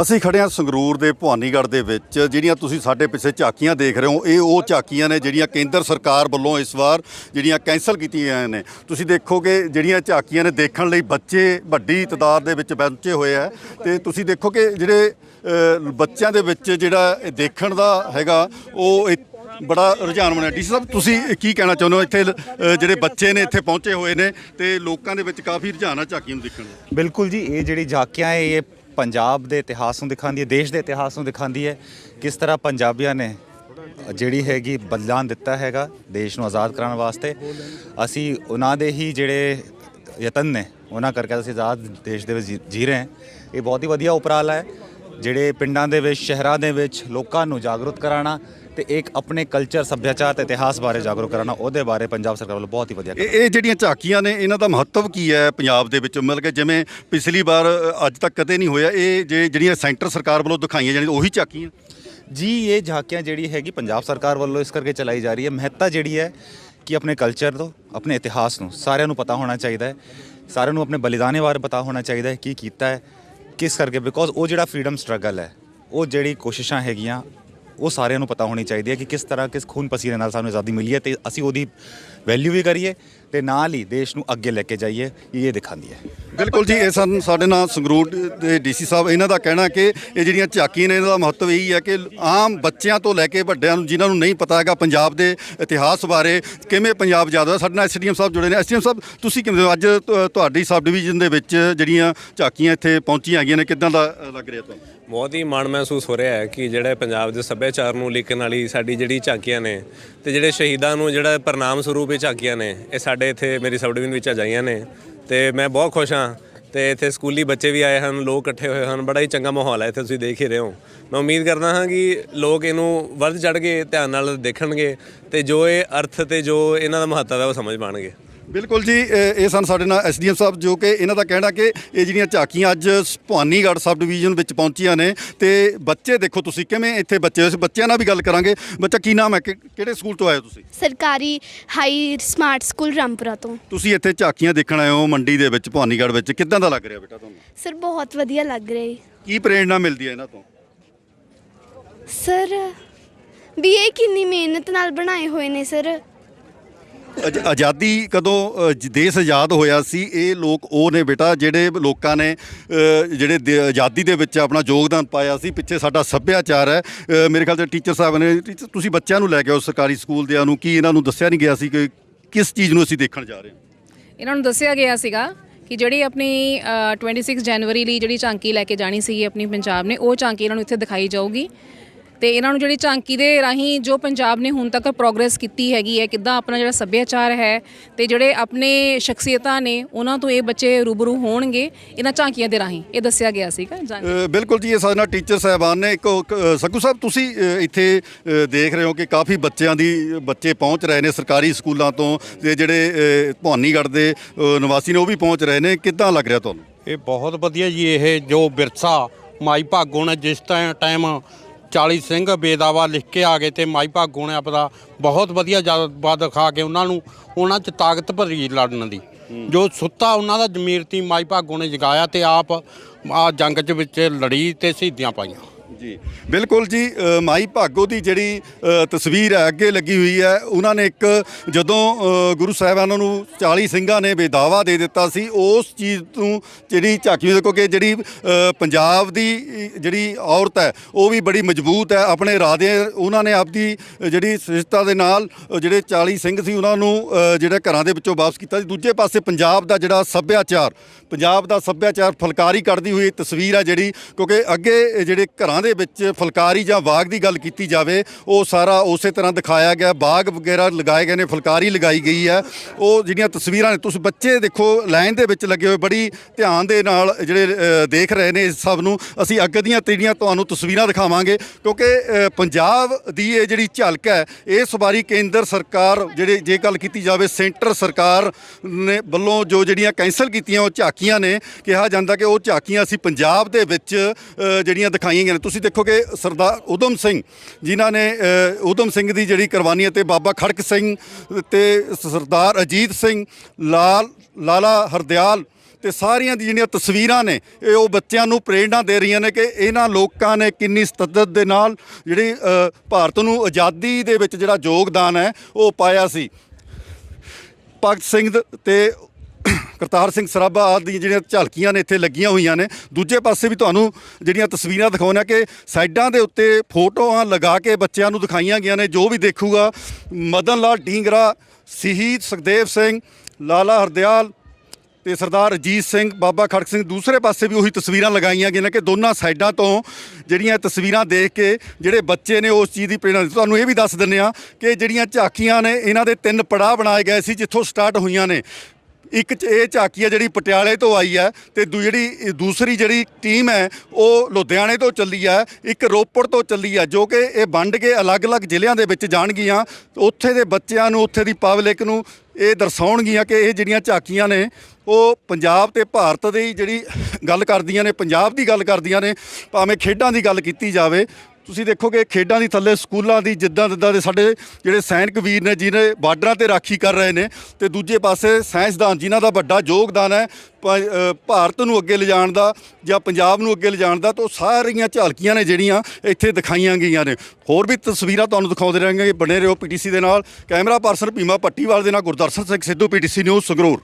ਅਸੀਂ ਖੜੇ ਹਾਂ ਸੰਗਰੂਰ ਦੇ ਭਵਾਨੀਗੜ੍ਹ ਦੇ ਵਿੱਚ, ਜਿਹੜੀਆਂ ਤੁਸੀਂ ਸਾਡੇ ਪਿੱਛੇ ਝਾਕੀਆਂ ਦੇਖ ਰਹੇ ਹੋ, ਇਹ ਉਹ ਝਾਕੀਆਂ ਨੇ ਜਿਹੜੀਆਂ ਕੇਂਦਰ ਸਰਕਾਰ ਵੱਲੋਂ ਇਸ ਵਾਰ ਜਿਹੜੀਆਂ ਕੈਂਸਲ ਕੀਤੀਆਂ ਨੇ। ਤੁਸੀਂ ਦੇਖੋਗੇ ਜਿਹੜੀਆਂ ਝਾਕੀਆਂ ਨੇ ਦੇਖਣ ਲਈ ਬੱਚੇ ਵੱਡੀ ਤਾਦਾਦ ਦੇ ਵਿੱਚ ਪਹੁੰਚੇ ਹੋਏ ਆ ਤੇ ਤੁਸੀਂ ਦੇਖੋ ਕਿ ਜਿਹੜੇ ਬੱਚਿਆਂ ਦੇ ਵਿੱਚ ਜਿਹੜਾ ਇਹ ਦੇਖਣ ਦਾ ਹੈਗਾ, ਉਹ ਇੱਕ ਬੜਾ ਰੁਝਾਨ ਬਣਿਆ। ਡੀ ਸਾਹਿਬ, ਤੁਸੀਂ ਕੀ ਕਹਿਣਾ ਚਾਹੁੰਦੇ ਹੋ? ਇੱਥੇ ਜਿਹੜੇ ਬੱਚੇ ਨੇ ਇੱਥੇ ਪਹੁੰਚੇ ਹੋਏ ਨੇ ਤੇ ਲੋਕਾਂ ਦੇ ਵਿੱਚ ਕਾਫੀ ਰੁਝਾਨ ਆ ਝਾਕੀਆਂ ਨੂੰ ਦੇਖਣ ਦਾ। ਬਿਲਕੁਲ ਜੀ, ਇਹ ਜਿਹੜੀ ਝਾਕੀਆਂ ਹੈ ਇਹ ਪੰਜਾਬ ਦੇ ਇਤਿਹਾਸ ਨੂੰ ਦਿਖਾਉਂਦੀ ਹੈ, ਦੇਸ਼ ਦੇ ਇਤਿਹਾਸ ਨੂੰ ਦਿਖਾਉਂਦੀ ਹੈ, ਕਿਸ ਤਰ੍ਹਾਂ ਪੰਜਾਬੀਆਂ ਨੇ ਜਿਹੜੀ ਹੈਗੀ ਬਲਿਦਾਨ ਦਿੱਤਾ ਹੈਗਾ ਦੇਸ਼ ਨੂੰ ਆਜ਼ਾਦ ਕਰਾਉਣ ਵਾਸਤੇ। ਅਸੀਂ ਉਹਨਾਂ ਦੇ ਹੀ ਜਿਹੜੇ ਯਤਨ ਨੇ, ਉਹਨਾਂ ਕਰਕੇ ਅਸੀਂ ਆਜ਼ਾਦ ਦੇਸ਼ ਦੇ ਵਿੱਚ ਜੀ- ਜੀ ਰਹੇ ਹਾਂ। ਇਹ ਬਹੁਤ ਹੀ ਵਧੀਆ ਉਪਰਾਲਾ ਹੈ। ਜਿਹੜੇ ਪਿੰਡਾਂ ਦੇ ਵਿੱਚ ਸ਼ਹਿਰਾਂ ਦੇ ਵਿੱਚ ਲੋਕਾਂ ਨੂੰ ਜਾਗਰੂਕ ਕਰਾਉਣਾ ਤੇ ਇੱਕ ਆਪਣੇ ਕਲਚਰ ਸੱਭਿਆਚਾਰ ਤੇ ਇਤਿਹਾਸ ਬਾਰੇ ਜਾਗਰੂਕ ਕਰਾਉਣਾ ਉਹਦੇ ਬਾਰੇ ਪੰਜਾਬ ਸਰਕਾਰ ਵੱਲੋਂ ਬਹੁਤ ਹੀ ਵਧੀਆ ਇਹ ਇਹ ਜਿਹੜੀਆਂ ਝਾਕੀਆਂ ਨੇ ਇਹਨਾਂ ਦਾ ਮਹੱਤਵ ਕੀ ਹੈ ਪੰਜਾਬ ਦੇ ਵਿੱਚ? ਮਤਲਬ ਕਿ ਜਿਵੇਂ ਪਿਛਲੀ ਵਾਰ ਅੱਜ ਤੱਕ ਕਦੇ ਨਹੀਂ ਹੋਇਆ ਇਹ ਜੇ ਜਿਹੜੀਆਂ ਸੈਂਟਰ ਸਰਕਾਰ ਵੱਲੋਂ ਦਿਖਾਈਆਂ ਜਾਣੀਆਂ ਉਹੀ ਝਾਕੀਆਂ? ਜੀ ਇਹ ਝਾਕੀਆਂ ਜਿਹੜੀ ਹੈਗੀ ਪੰਜਾਬ ਸਰਕਾਰ ਵੱਲੋਂ ਇਸ ਕਰਕੇ ਚਲਾਈ ਜਾ ਰਹੀ ਹੈ। ਮਹੱਤਤਾ ਜਿਹੜੀ ਹੈ ਕਿ ਆਪਣੇ ਕਲਚਰ ਤੋਂ ਆਪਣੇ ਇਤਿਹਾਸ ਨੂੰ ਸਾਰਿਆਂ ਨੂੰ ਪਤਾ ਹੋਣਾ ਚਾਹੀਦਾ ਹੈ। ਸਾਰਿਆਂ ਨੂੰ ਆਪਣੇ ਬਲੀਦਾਨੇ ਬਾਰੇ ਪਤਾ ਹੋਣਾ ਚਾਹੀਦਾ ਹੈ ਕੀ ਕੀਤਾ ਹੈ। ਕਿਸ ਕਰਕੇ? ਬਿਕੋਜ਼ ਉਹ ਜਿਹੜਾ ਫਰੀडम ਸਟਰਗਲ ਹੈ, ਉਹ ਜਿਹੜੀ ਕੋਸ਼ਿਸ਼ਾਂ ਹੈਗੀਆਂ, ਉਹ ਸਾਰਿਆਂ ਨੂੰ ਪਤਾ ਹੋਣੀ ਚਾਹੀਦੀ ਹੈ ਕਿ ਕਿਸ ਤਰ੍ਹਾਂ ਕਿਸ ਖੂਨ ਪਸੀਨੇ ਨਾਲ ਸਾਨੂੰ ਆਜ਼ਾਦੀ ਮਿਲੀ ਹੈ ਤੇ ਅਸੀਂ ਉਹਦੀ ਵੈਲਿਊ ਵੀ ਕਰੀਏ ਤੇ ਨਾਲ ਹੀ ਦੇਸ਼ ਨੂੰ ਅੱਗੇ ਲੈ ਕੇ ਜਾਈਏ, ਇਹ ਦਿਖਾਉਂਦੀ ਹੈ। ਬਿਲਕੁਲ ਜੀ, ਇਹ ਸਾਨੂੰ ਸਾਡੇ ਨਾਲ ਸੰਗਰੂਰ ਦੇ ਡੀਸੀ ਸਾਹਿਬ, ਇਹਨਾਂ ਦਾ ਕਹਿਣਾ ਕਿ ਇਹ ਜਿਹੜੀਆਂ ਝਾਕੀਆਂ ਨੇ, ਇਹਨਾਂ ਦਾ ਮਹੱਤਵ ਇਹੀ ਹੈ ਕਿ ਆਮ ਬੱਚਿਆਂ ਤੋਂ ਲੈ ਕੇ ਵੱਡਿਆਂ ਨੂੰ, ਜਿਨ੍ਹਾਂ ਨੂੰ ਨਹੀਂ ਪਤਾ ਹੈਗਾ ਪੰਜਾਬ ਦੇ ਇਤਿਹਾਸ ਬਾਰੇ, ਕਿਵੇਂ ਪੰਜਾਬ ਜ਼ਿਆਦਾ ਹੋਇਆ ਸਾਡੇ ਨਾਲ ਐਸਡੀਐਮ ਸਾਹਿਬ ਜੁੜੇ ਨੇ। ਐਸਡੀਐਮ ਸਾਹਿਬ, ਤੁਸੀਂ ਕਿਵੇਂ ਅੱਜ ਤੁਹਾਡੀ ਸਬ ਡਿਵੀਜ਼ਨ ਦੇ ਵਿੱਚ ਜਿਹੜੀਆਂ ਝਾਕੀਆਂ ਇੱਥੇ ਪਹੁੰਚੀਆਂ ਹੈਗੀਆਂ ਨੇ, ਕਿਦਾਂ ਦਾ ਲੱਗ ਰਿਹਾ ਤੁਹਾਨੂੰ? ਬਹੁਤ ਹੀ ਮਾਣ ਮਹਿਸੂਸ ਹੋ ਰਿਹਾ ਹੈ ਕਿ ਜਿਹੜੇ ਪੰਜਾਬ ਦੇ ਸੱਭਿਆਚਾਰ ਨੂੰ ਲਿਖਣ ਵਾਲੀ ਸਾਡੀ ਜਿਹੜੀ ਝਾਕੀਆਂ ਨੇ ਤੇ ਜਿਹੜੇ ਸ਼ਹੀਦਾਂ ਨੂੰ ਜਿਹੜਾ ਪ੍ਰਣਾਮ ਸਰੂਪ ਇਹ ਝਾਕੀਆਂ ਨੇ, ਇਹ ਸਾਡੇ ਇੱਥੇ ਮੇਰੀ ਸਬ ਡਿਵੀਜ਼ਨ ਵਿੱਚ ਆ ਜਾਈਆਂ ਨੇ। ਤੇ ਮੈਂ ਬਹੁਤ ਖੁਸ਼ ਹਾਂ। ਤੇ ਇੱਥੇ ਸਕੂਲੀ ਬੱਚੇ ਵੀ ਆਏ ਹਨ, ਲੋਕ ਇਕੱਠੇ ਹੋਏ ਹਨ, ਬੜਾ ਹੀ ਚੰਗਾ ਮਾਹੌਲ ਹੈ ਇੱਥੇ ਤੁਸੀਂ ਦੇਖ ਹੀ ਰਹੇ ਹੋ। ਮੈਂ ਉਮੀਦ ਕਰਦਾ ਹਾਂ ਕਿ ਲੋਕ ਇਹਨੂੰ ਵੱਧ ਚੜ ਕੇ ਧਿਆਨ ਨਾਲ ਦੇਖਣਗੇ ਤੇ ਜੋ ਇਹ ਅਰਥ ਤੇ ਜੋ ਇਹਨਾਂ ਦਾ ਮਹੱਤਵ ਹੈ ਉਹ ਸਮਝ ਪਾਣਗੇ। ਬਿਲਕੁਲ ਜੀ ਇਹ ਇਹ ਸਨ ਸਾਡੇ ਨਾਲ ਐਸਡੀਐਮ ਸਾਹਿਬ ਜੋ ਕਿ ਇਹਨਾਂ ਦਾ ਕਹਿਣਾ ਕਿ ਇਹ ਜਿਹੜੀਆਂ ਝਾਕੀਆਂ ਅੱਜ ਭਵਾਨੀਗੜ੍ਹ ਸਬ ਡਿਵੀਜ਼ਨ ਵਿੱਚ ਪਹੁੰਚੀਆਂ ਨੇ ਤੇ ਬੱਚੇ ਦੇਖੋ ਤੁਸੀਂ ਕਿਵੇਂ ਇੱਥੇ ਬੱਚੇ ਉਸ ਬੱਚਿਆਂ ਨਾਲ ਵੀ ਗੱਲ ਕਰਾਂਗੇ। ਬੱਚਾ ਕੀ ਨਾਮ ਹੈ? ਕਿ- ਕਿਹੜੇ ਸਕੂਲ ਤੋਂ ਆਏ ਹੋ ਤੁਸੀਂ? ਸਰਕਾਰੀ ਹਾਈ ਸਮਾਰਟ ਸਕੂਲ ਰਾਮਪੁਰਾ ਤੋਂ। ਤੁਸੀਂ ਇੱਥੇ ਝਾਕੀਆਂ ਦੇਖਣ ਆਏ ਹੋ ਮੰਡੀ ਦੇ ਵਿੱਚ ਭਵਾਨੀਗੜ੍ਹ ਵਿੱਚ। ਕਿੱਦਾਂ ਦਾ ਲੱਗ ਰਿਹਾ ਬੇਟਾ ਤੁਹਾਨੂੰ? ਸਰ ਬਹੁਤ ਵਧੀਆ ਲੱਗ ਰਿਹਾ ਹੈ ਕੀ ਪ੍ਰੇਰਣਾ ਮਿਲਦੀ ਹੈ ਇਹਨਾਂ ਤੋਂ? ਸਰ ਵੀ ਇਹ ਕਿੰਨੀ ਮਿਹਨਤ ਨਾਲ ਬਣਾਏ ਹੋਏ ਨੇ ਸਰ। ਅਜ- ਆਜ਼ਾਦੀ ਕਦੋਂ ਅ, ਜ- ਦੇਸ਼ ਆਜ਼ਾਦ ਹੋਇਆ ਸੀ ਇਹ ਲੋਕ ਉਹ ਨੇ ਬੇਟਾ ਜਿਹੜੇ ਲੋਕਾਂ ਨੇ ਅ, ਜਿਹੜੇ ਦੇ- ਆਜ਼ਾਦੀ ਦੇ ਵਿੱਚ ਆਪਣਾ ਯੋਗਦਾਨ ਪਾਇਆ ਸੀ ਪਿੱਛੇ ਸਾਡਾ ਸੱਭਿਆਚਾਰ ਹੈ। ਅ, ਮੇਰੇ ਖਿਆਲ ਤੇ ਟੀਚਰ ਸਾਹਿਬ ਨੇ ਟੀਚਰ ਤੁਸੀਂ ਬੱਚਿਆਂ ਨੂੰ ਲੈ ਕੇ ਆਓ ਸਰਕਾਰੀ ਸਕੂਲ ਦਿਆਂ ਨੂੰ ਕੀ ਇਹਨਾਂ ਨੂੰ ਦੱਸਿਆ ਨਹੀਂ ਗਿਆ ਸੀ ਕਿ ਕਿਸ ਚੀਜ਼ ਨੂੰ ਅਸੀਂ ਦੇਖਣ ਜਾ ਰਹੇ ਹਾਂ? ਇਹਨਾਂ ਨੂੰ ਦੱਸਿਆ ਗਿਆ ਸੀਗਾ ਕਿ ਜਿਹੜੀ ਆਪਣੀ ਅ, 26 ਜਨਵਰੀ ਲਈ ਜਿਹੜੀ ਝਾਂਕੀ ਲੈ ਕੇ ਜਾਣੀ ਸੀਗੀ ਆਪਣੀ ਪੰਜਾਬ ਨੇ ਉਹ ਝਾਂਕੀ ਇਹਨਾਂ ਨੂੰ ਇੱਥੇ ਦਿਖਾਈ ਜਾਊਗੀ। ਤੇ ਇਹਨਾਂ ਨੂੰ ਜਿਹੜੀ ਝਾਂਕੀ ਦੇ ਰਾਹੀਂ ਜੋ ਪੰਜਾਬ ਨੇ ਹੁਣ ਤੱਕ ਪ੍ਰੋਗਰੈਸ ਕੀਤੀ ਹੈਗੀ ਹੈ ਕਿੱਦਾਂ ਆਪਣਾ ਜਿਹੜਾ ਸੱਭਿਆਚਾਰ ਹੈ ਤੇ ਜਿਹੜੇ ਆਪਣੇ ਸ਼ਖਸੀਅਤਾਂ ਨੇ ਉਹਨਾਂ ਤੋਂ ਇਹ ਬੱਚੇ ਰੂਬਰੂ ਹੋਣਗੇ ਇਹਨਾਂ ਝਾਂਕੀਆਂ ਦੇ ਰਾਹੀਂ। ਇਹ ਦੱਸਿਆ ਗਿਆ ਸੀਗਾ ਬਿਲਕੁਲ ਜੀ ਇਹ ਸਾਡੇ ਨਾਲ ਟੀਚਰ ਸਾਹਿਬਾਨ ਨੇ। ਇੱਕ ਸੱਗੂ ਸਾਹਿਬ ਤੁਸੀਂ ਇੱਥੇ ਦੇਖ ਰਹੇ ਹੋ ਕਿ ਕਾਫੀ ਬੱਚਿਆਂ ਦੀ ਬੱਚੇ ਪਹੁੰਚ ਰਹੇ ਨੇ ਸਰਕਾਰੀ ਸਕੂਲਾਂ ਤੋਂ ਤੇ ਜਿਹੜੇ ਭਵਾਨੀਗੜ੍ਹ ਦੇ ਨਿਵਾਸੀ ਨੇ ਉਹ ਵੀ ਪਹੁੰਚ ਰਹੇ ਨੇ। ਕਿੱਦਾਂ ਲੱਗ ਰਿਹਾ ਤੁਹਾਨੂੰ? ਇਹ ਬਹੁਤ ਵਧੀਆ ਜੀ ਇਹ ਜੋ ਵਿਰਸਾ ਮਾਈ ਭਾਗੋ ਨੇ ਜਿਸ ਟਾਈਮ 40 ਸਿੰਘ ਬੇਦਾਵਾ ਲਿਖ ਕੇ ਆ ਗਏ ਤੇ ਮਾਈ ਭਾਗੋ ਨੇ ਆਪਦਾ ਬਹੁਤ ਵਧੀਆ ਜਜ਼ਬਾ ਦਿਖਾ ਕੇ ਉਹਨਾਂ ਨੂੰ ਉਹਨਾਂ 'ਚ ਤਾਕਤ ਭਰੀ ਲੜਨ ਦੀ। ਜੋ ਸੁੱਤਾ ਉਹਨਾਂ ਦਾ ਜ਼ਮੀਰ ਤੀ ਮਾਈ ਭਾਗੋ ਨੇ ਜਗਾਇਆ ਤੇ ਆਪ ਆ ਜੰਗ 'ਚ ਵਿੱਚ ਲੜੀ ਤੇ ਸ਼ਹੀਦੀਆਂ ਪਾਈਆਂ। ਜੀ। ਬਿਲਕੁਲ ਜੀ ਅ, ਮਾਈ ਭਾਗੋ ਦੀ ਜਿਹੜੀ ਅ, ਤਸਵੀਰ ਹੈ ਅੱਗੇ ਲੱਗੀ ਹੋਈ ਹੈ। ਉਹਨਾਂ ਨੇ ਇੱਕ ਜਦੋਂ ਅ, ਗੁਰੂ ਸਾਹਿਬਾਨਾਂ ਨੂੰ 40 ਸਿੰਘਾਂ ਨੇ ਬੇਦਾਵਾ ਦੇ ਦਿੱਤਾ ਸੀ ਉਸ ਚੀਜ਼ ਤੋਂ ਜਿਹੜੀ ਝਾਕੀ ਵਿੱਚ ਦੇਖੋ ਕਿ ਜਿਹੜੀ ਅ, ਪੰਜਾਬ ਦੀ ਜਿਹੜੀ ਔਰਤ ਹੈ ਉਹ ਵੀ ਬੜੀ ਮਜ਼ਬੂਤ ਹੈ। ਆਪਣੇ ਇਰਾਦੇ ਉਹਨਾਂ ਨੇ ਆਪਦੀ ਜਿਹੜੀ ਸਿਰਜਤਾ ਦੇ ਨਾਲ ਅ, ਜਿਹੜੇ 40 ਸਿੰਘ ਸੀ ਉਹਨਾਂ ਨੂੰ ਅ, ਜਿਹੜੇ ਘਰਾਂ ਦੇ ਵਿੱਚੋਂ ਵਾਪਸ ਕੀਤਾ ਸੀ। ਦੂਜੇ ਪਾਸੇ ਪੰਜਾਬ ਦਾ ਜਿਹੜਾ ਸੱਭਿਆਚਾਰ ਪੰਜਾਬ ਦਾ ਸੱਭਿਆਚਾਰ ਫੁਲਕਾਰੀ ਕੱਢਦੀ ਹੋਈ ਤਸਵੀਰ ਹੈ ਜਿਹੜੀ ਕਿਉਂਕਿ ਅੱਗੇ ਜਿਹੜੇ ਘਰਾਂ ਦੇ ਵਿੱਚ ਫੁਲਕਾਰੀ ਜਾਂ ਬਾਗ ਦੀ ਗੱਲ ਕੀਤੀ ਜਾਵੇ, ਉਹ ਸਾਰਾ ਉਸੇ ਤਰ੍ਹਾਂ ਦਿਖਾਇਆ ਗਿਆ। ਬਾਗ ਵਗੈਰਾ ਲਗਾਏ ਗਏ ਨੇ, ਫੁਲਕਾਰੀ ਲਗਾਈ ਗਈ ਹੈ। ਉਹ ਜਿਹੜੀਆਂ ਤਸਵੀਰਾਂ ਨੇ, ਤੁਸੀਂ ਬੱਚੇ ਦੇਖੋ, ਲਾਈਨ ਦੇ ਵਿੱਚ ਲੱਗੇ ਹੋਏ, ਬੜੀ ਧਿਆਨ ਦੇ ਨਾਲ ਜਿਹੜੇ ਦੇਖ ਰਹੇ ਨੇ ਇਸ ਸਭ ਨੂੰ। ਅਸੀਂ ਅੱਗ ਦੀਆਂ ਤੀੜੀਆਂ ਤੁਹਾਨੂੰ ਤਸਵੀਰਾਂ ਦਿਖਾਵਾਂਗੇ, ਕਿਉਂਕਿ ਪੰਜਾਬ ਦੀ ਇਹ ਜਿਹੜੀ ਝਲਕ ਹੈ ਇਸ ਵਾਰੀ ਕੇਂਦਰ ਸਰਕਾਰ ਜਿਹੜੇ, ਜੇ ਗੱਲ ਕੀਤੀ ਜਾਵੇ, ਸੈਂਟਰ ਸਰਕਾਰ ਨੇ ਵੱਲੋਂ ਜੋ ਜਿਹੜੀਆਂ ਕੈਂਸਲ ਕੀਤੀਆਂ, ਉਹ ਝਾਕੀਆਂ ਨੇ। ਕਿਹਾ ਜਾਂਦਾ ਕਿ ਉਹ ਝਾਕੀਆਂ ਅਸੀਂ ਪੰਜਾਬ ਦੇ ਵਿੱਚ ਜਿਹੜੀਆਂ ਦਿਖਾਈਆਂ ਗਈਆਂ ਨੇ। ਤੁਸੀਂ ਦੇਖੋ ਕਿ ਸਰਦਾਰ ਉਦਮ ਸਿੰਘ ਜਿਨ੍ਹਾਂ ਨੇ ਅ, ਉਦਮ ਸਿੰਘ ਦੀ ਜਿਹੜੀ ਕੁਰਬਾਨੀ ਅਤੇ ਬਾਬਾ ਖੜਕ ਸਿੰਘ ਤੇ ਸਰਦਾਰ ਅਜੀਤ ਸਿੰਘ ਲਾਲ ਲਾਲਾ ਹਰਦਿਆਲ ਤੇ ਸਾਰੀਆਂ ਦੀ ਜਿਹੜੀਆਂ ਤਸਵੀਰਾਂ ਨੇ ਇਹ ਉਹ ਬੱਚਿਆਂ ਨੂੰ ਪ੍ਰੇਰਣਾ ਦੇ ਰਹੀਆਂ ਨੇ ਕਿ ਇਹਨਾਂ ਲੋਕਾਂ ਨੇ ਕਿੰਨੀ ਸਤੱਦਤ ਦੇ ਨਾਲ ਜਿਹੜੀ ਭਾਰਤ ਨੂੰ ਆਜ਼ਾਦੀ ਦੇ ਵਿੱਚ ਜਿਹੜਾ ਯੋਗਦਾਨ ਹੈ ਉਹ ਪਾਇਆ ਸੀ। ਭਗਤ ਸਿੰਘ ਦ- ਤੇ ਕਰਤਾਰ ਸਿੰਘ ਸਰਾਭਾ ਆਦਿ ਦੀਆਂ ਜਿਹੜੀਆਂ ਝਲਕੀਆਂ ਨੇ ਇੱਥੇ ਲੱਗੀਆਂ ਹੋਈਆਂ ਨੇ, ਦੂਜੇ ਪਾਸੇ ਵੀ ਤੁਹਾਨੂੰ ਜਿਹੜੀਆਂ ਤਸਵੀਰਾਂ ਦਿਖਾਉਣਾ ਕਿ ਸਾਈਡਾਂ ਦੇ ਉੱਤੇ ਫੋਟੋਆਂ ਲਗਾ ਕੇ ਬੱਚਿਆਂ ਨੂੰ ਦਿਖਾਈਆਂ ਗਈਆਂ ਨੇ, ਜੋ ਵੀ ਦੇਖੂਗਾ, ਮਦਨ ਲਾਲ ਢੀਂਗਰਾ, ਸ਼ਹੀਦ ਸੁਖਦੇਵ ਸਿੰਘ, ਲਾਲਾ ਹਰਦਿਆਲ ਤੇ ਸਰਦਾਰ ਅਜੀਤ ਸਿੰਘ, ਬਾਬਾ ਖੜਕ ਸਿੰਘ, ਦੂਸਰੇ ਪਾਸੇ ਵੀ ਉਹੀ ਤਸਵੀਰਾਂ ਲਗਾਈਆਂ ਗਈਆਂ ਨੇ ਕਿ ਦੋਨਾਂ ਸਾਈਡਾਂ ਤੋਂ ਜਿਹੜੀਆਂ ਤਸਵੀਰਾਂ ਦੇਖ ਕੇ ਜਿਹੜੇ ਬੱਚੇ ਨੇ ਉਸ ਚੀਜ਼ ਦੀ ਪ੍ਰੇਰਣਾ ਤੁਹਾਨੂੰ ਇਹ ਵੀ ਦੱਸ ਦਿੰਨੇ ਆ ਕਿ ਜਿਹੜੀਆਂ ਝਾਕੀਆਂ ਨੇ, ਇਹਨਾਂ ਦੇ ਤਿੰਨ ਪੜਾਅ ਬਣਾਏ ਗਏ ਸੀ, ਜਿੱਥੋਂ ਸਟਾਰਟ ਹੋਈਆਂ ਨੇ। ਇੱਕ ਚ ਇਹ ਝਾਕੀ ਹੈ ਜਿਹੜੀ ਪਟਿਆਲੇ ਤੋਂ ਆਈ ਹੈ ਤੇ ਦੂ, ਜਿਹੜੀ ਦੂਸਰੀ ਜਿਹੜੀ ਟੀਮ ਹੈ, ਉਹ ਲੁਧਿਆਣੇ ਤੋਂ ਚੱਲੀ ਹੈ, ਇੱਕ ਰੋਪੜ ਤੋਂ ਚੱਲੀ ਹੈ, ਜੋ ਕਿ ਇਹ ਵੰਡ ਕੇ ਅਲੱਗ-ਅਲੱਗ ਜ਼ਿਲ੍ਹਿਆਂ ਦੇ ਵਿੱਚ ਜਾਣਗੀਆਂ। ਉੱਥੇ ਦੇ ਬੱਚਿਆਂ ਨੂੰ, ਉੱਥੇ ਦੀ ਪਬਲਿਕ ਨੂੰ ਇਹ ਦਰਸਾਉਣਗੀਆਂ ਕਿ ਇਹ ਜਿਹੜੀਆਂ ਝਾਕੀਆਂ ਨੇ, ਉਹ ਪੰਜਾਬ ਤੇ ਭਾਰਤ ਦੀ ਜਿਹੜੀ ਗੱਲ ਕਰਦੀਆਂ ਨੇ, ਪੰਜਾਬ ਦੀ ਗੱਲ ਕਰਦੀਆਂ ਨੇ, ਭਾਵੇਂ ਖੇਡਾਂ ਦੀ ਗੱਲ ਕੀਤੀ ਜਾਵੇ ਤੁਸੀਂ ਦੇਖੋਗੇ ਖੇਡਾਂ ਦੀ ਥੱਲੇ, ਸਕੂਲਾਂ ਦੀ, ਜਿੱਦਾਂ ਜਿੱਦਾਂ ਦੇ ਸਾਡੇ ਜਿਹੜੇ ਸੈਨਿਕ ਵੀਰ ਨੇ, ਜਿਹਨੇ ਬਾਰਡਰਾਂ ਤੇ ਰਾਖੀ ਕਰ ਰਹੇ ਨੇ, ਤੇ ਦੂਜੇ ਪਾਸੇ ਸਾਇੰਸਦਾਨ, ਜਿਨ੍ਹਾਂ ਦਾ ਵੱਡਾ ਯੋਗਦਾਨ ਹੈ, ਪ- ਭਾਰਤ ਨੂੰ ਅੱਗੇ ਲਿਜਾਣ ਦਾ ਜਾਂ ਪੰਜਾਬ ਨੂੰ ਅੱਗੇ ਲਿਜਾਣ ਦਾ, ਤਾਂ ਉਹ ਸਾਰੀਆਂ ਝਲਕੀਆਂ ਨੇ ਜਿਹੜੀਆਂ ਇੱਥੇ ਦਿਖਾਈਆਂ ਗਈਆਂ ਨੇ। ਹੋਰ ਵੀ ਤਸਵੀਰਾਂ ਤੁਹਾਨੂੰ ਦਿਖਾਉਂਦੇ ਰਹਾਂਗੇ, ਬਣੇ ਰਹੋ ਪੀਟੀਸੀ ਦੇ ਨਾਲ। ਕੈਮਰਾ ਪਰਸਨ ਭੀਮਾ ਪੱਟੀਵਾਲ ਦੇ ਨਾਲ ਗੁਰਦਰਸ਼ਨ ਸਿੰਘ ਸਿੱਧੂ ਪੀਟੀਸੀ ਨਿਊਜ਼ ਸੰਗਰੂਰ।